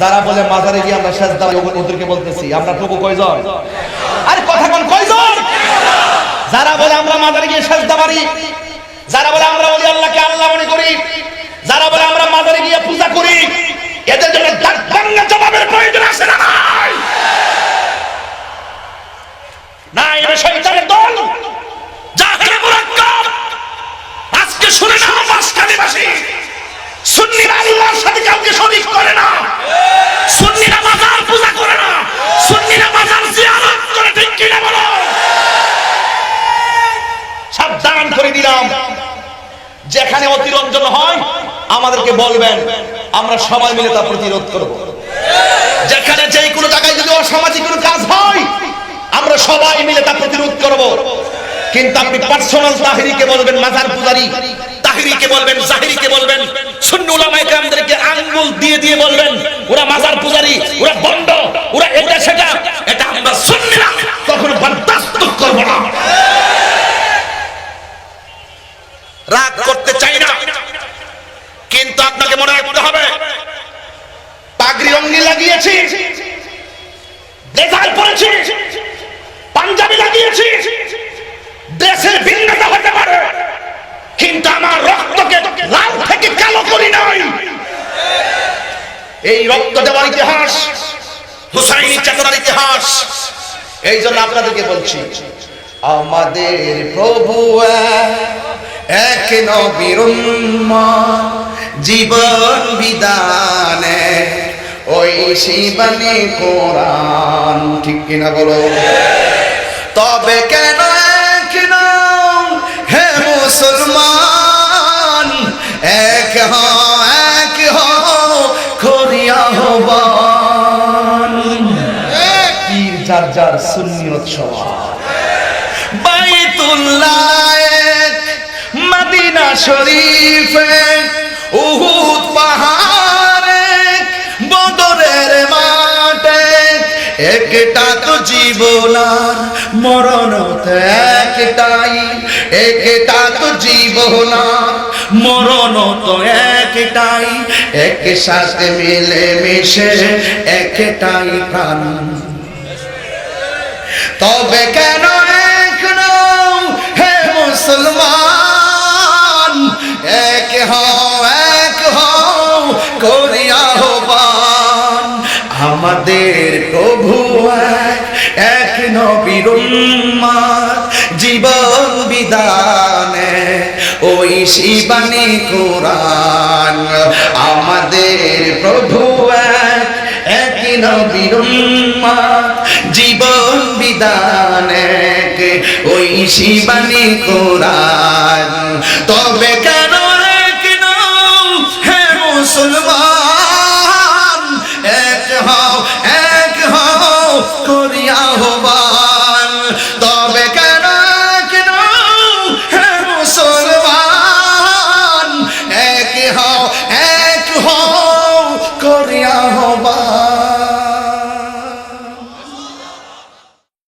যারা বলে মাজারে গিয়ে আমরা সেজদা করি, ওদেরকে বলতেছি আমরা তবু কয়জন? আরে কথা কোন কয়জন? যারা বলে আমরা মাজারে গিয়ে সেজদা মারি যারা বলে আমরা ওলি আল্লাহকে আল্লাহ মনে করি যারা বলে আমরা মাজারে গিয়ে পূজা করি এদের জন্য ভাঙা জবাবের প্রয়োজন আছে না নাই? না এটা শয়তানের দল জাহেলে মুরাক্কাব আজকে শুনে না মাসখালীবাসী সুন্নিরা আল্লাহর সাথে কাউকে করে না। সুন্নিরা মাজার পূজা করে না। সুন্নিরা মাজার জিয়ারত করে, ঠিক কিনা বলো? সাবধান করে দিলাম। যেখানে অতিরঞ্জন হয়, আমাদেরকে বলবেন, আমরা সবাই মিলে তা প্রতিরোধ করব। যেখানে যে কোনো জায়গায় যদি অসামাজিক কোনো কাজ হয়, আমরা সবাই মিলে তা প্রতিরোধ করব। কিন্তু আপনি পার্সোনাল তাহিরিকে বলবেন মাজার পূজারি, তাহিরিকে বলবেন জাহিরিকে বলবেন। সুন্নি উলামায়ে কেরামদেরকে আঙ্গুল দিয়ে দিয়ে বলবেন, ওরা মাজার পূজারি, ওরা বন্ড ওরা এটা সেটা, এটা আমরা সুন্নিরা কখনো বরদাস্ত করব না। রাগ করতে চাই না, কিন্তু আপনাকে মনে রাখতে হবে, পাগড়ি অঙ্গি লাগিয়েছি রেজাল্ট পড়েছি পাঞ্জাবি লাগিয়েছি দেশের ভিন্নতা হতে পারে। কিন্তু আমার রক্তকে লাল থেকে কালো করি নাই। এই রক্ত দেওয়ার ইতিহাস হুসাইনি চেতনার ইতিহাস, এই জন্য আপনাদেরকে বলছি, আমাদের প্রভু এক নবীর জীবন বিধানে, ওই শিবানী কোরআন, ঠিক কিনা বলো? তবে কেন মুসলমান, এক হও এক হও, করিয়া হবান। পীর যার যার সুন্নিয়ত বাইতুল্লাহ মদিনা শরীফ উহুদ পাহাড় বদরের মাঠে একটা তো জীবনার মরণ একটাই একটা তো জীবনার মরণ তো একটাই এক সাথে মিলে মিশে একটাই প্রাণ। তবে কেন এখনও হে মুসলমান এক এক হবান আমাদের প্রভু এক, এক উম্মত, জীবন বিধানে ওই শিবানী আমাদের প্রভু এক এক নবীর উম্মত, জীবন বিধানে ওই শিবানী কোরআন। তবে কেন করিয়া হবা।